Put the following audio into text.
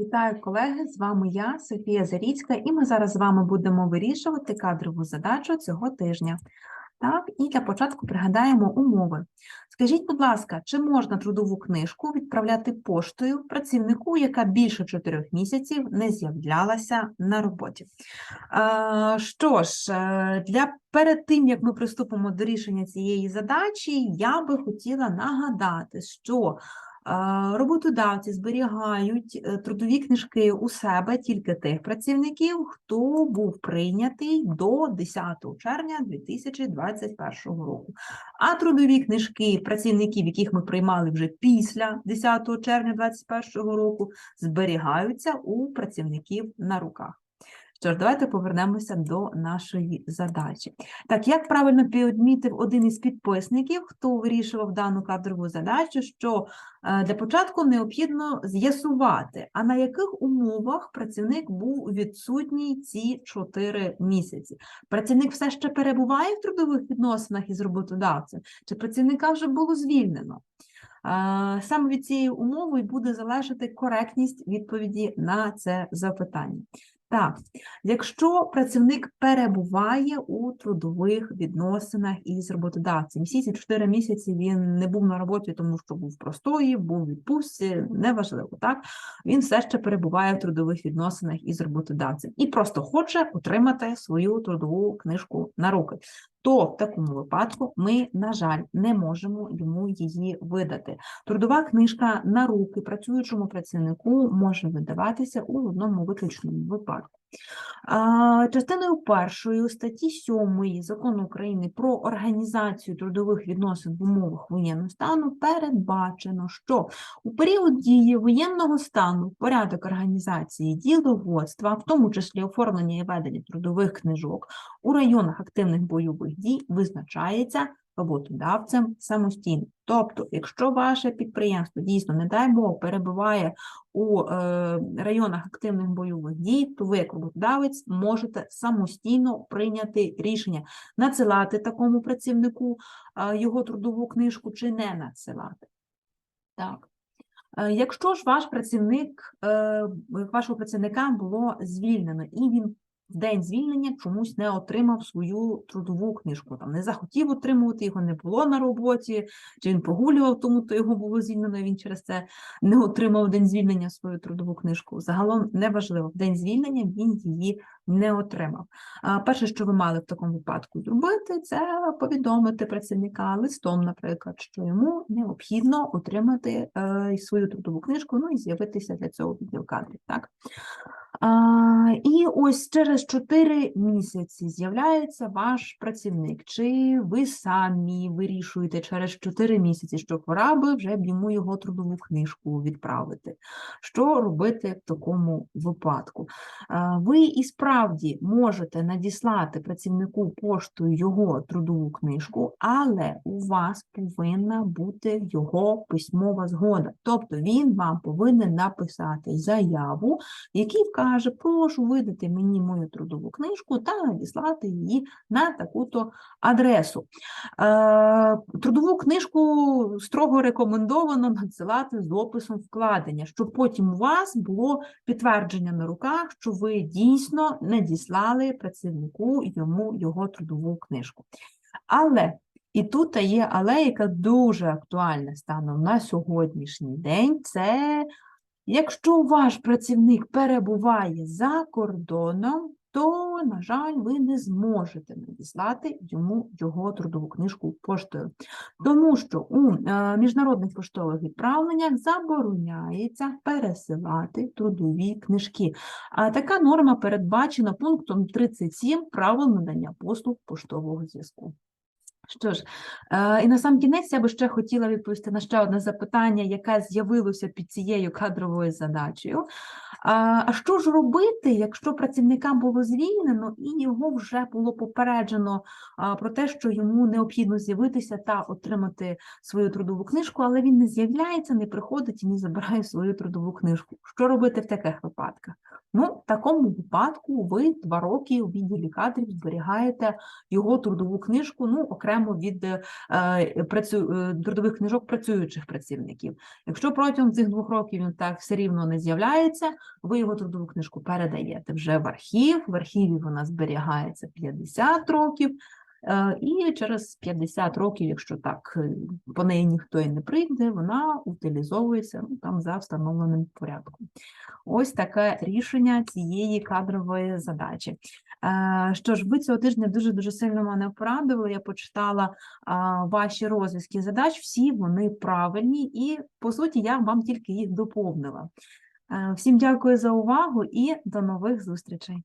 Вітаю, колеги! З вами я, Софія Заріцька, і ми зараз з вами будемо вирішувати кадрову задачу цього тижня. Так, і для початку пригадаємо умови. Скажіть, будь ласка, чи можна трудову книжку відправляти поштою працівнику, яка більше 4 місяців не з'являлася на роботі? Що ж, е, для перед тим як ми приступимо до рішення цієї задачі, я би хотіла нагадати, що Роботодавці зберігають е, трудові книжки у себе тільки тих працівників, хто був прийнятий до 10 червня 2021 року. А трудові книжки працівників, яких ми приймали вже після 10 червня 2021 року, зберігаються у працівників на руках. Що ж, давайте повернемося до нашої задачі. Так, як правильно підмітив один із підписників, хто вирішував дану кадрову задачу, що е, для початку необхідно з'ясувати, а на яких умовах працівник був відсутній ці 4 місяці. Працівник все ще перебуває в трудових відносинах із роботодавцем, чи працівника вже було звільнено? Е, Саме від цієї умови буде залежати коректність відповіді на це запитання. Так, якщо працівник перебуває у трудових відносинах із роботодавцем, всі 4 місяці він не був на роботі, тому що був простої, був відпустці, неважливо, так? Він все ще перебуває в трудових відносинах із роботодавцем і просто хоче отримати свою трудову книжку на руки. То в такому випадку ми, на жаль, не можемо йому її видати. Трудова книжка на руки працюючому працівнику може видаватися у одному виключному випадку. Частиною першої статті 7 Закону України про організацію трудових відносин в умовах воєнного стану передбачено, що у період дії воєнного стану порядок організації діловодства, в тому числі оформлення і ведення трудових книжок у районах активних бойових дій, визначається роботодавцем самостійно. Тобто, якщо ваше підприємство дійсно, не дай Бог, перебуває у е, районах активних бойових дій, то ви, як роботодавець, можете самостійно прийняти рішення надсилати такому працівнику е, його трудову книжку чи не надсилати. Так. Е, Якщо ж ваш працівник, вашого працівника було звільнено, і він в день звільнення чомусь не отримав свою трудову книжку, там не захотів отримувати, його не було на роботі, чи він прогулював, тому то його було звільнено, і він через це не отримав день звільнення свою трудову книжку. Загалом неважливо, в день звільнення він її не отримав. Перше, що ви мали в такому випадку зробити, це повідомити працівника листом, наприклад, що йому необхідно отримати е, свою трудову книжку, ну і з'явитися для цього відділ кадрів. Так? І ось через 4 місяці з'являється ваш працівник. Чи ви самі вирішуєте через 4 місяці, що пора би вже б йому його трудову книжку відправити? Що робити в такому випадку? Ви і справді можете надіслати працівнику поштою його трудову книжку, але у вас повинна бути його письмова згода. Тобто він вам повинен написати заяву, в якій вкаже, прошу видати мені мою трудову книжку та надіслати її на таку-то адресу. Е, Трудову книжку строго рекомендовано надсилати з описом вкладення, щоб потім у вас було підтвердження на руках, що ви дійсно надіслали працівнику йому його трудову книжку. Але і тут є але, яка дуже актуальна станом на сьогоднішній день, це Якщо ваш працівник перебуває за кордоном, то, на жаль, ви не зможете надіслати йому його трудову книжку поштою. Тому що у е, міжнародних поштових відправленнях забороняється пересилати трудові книжки. А така норма передбачена пунктом 37 правил надання послуг поштового зв'язку. Що ж, е, і на сам кінець я би ще хотіла відповісти на ще одне запитання, яке з'явилося під цією кадровою задачею. А що ж робити, якщо працівника було звільнено і його вже було попереджено про те, що йому необхідно з'явитися та отримати свою трудову книжку, але він не з'являється, не приходить і не забирає свою трудову книжку? Що робити в таких випадках? Ну, в такому випадку ви два роки у відділі кадрів зберігаєте його трудову книжку, ну, окремо від е, працю, е, трудових книжок працюючих працівників. Якщо протягом цих двох років він так все рівно не з'являється, ви його трудову книжку передаєте вже в архів. В архіві вона зберігається 50 років. Е, І через 50 років, якщо так е, по неї ніхто і не прийде, вона утилізовується ну, там за встановленим порядком. Ось таке рішення цієї кадрової задачі. Е, Що ж, ви цього тижня дуже дуже сильно мене порадували. Я почитала ваші розв'язки задач, всі вони правильні, і по суті я вам тільки їх доповнила. Всім дякую за увагу і до нових зустрічей.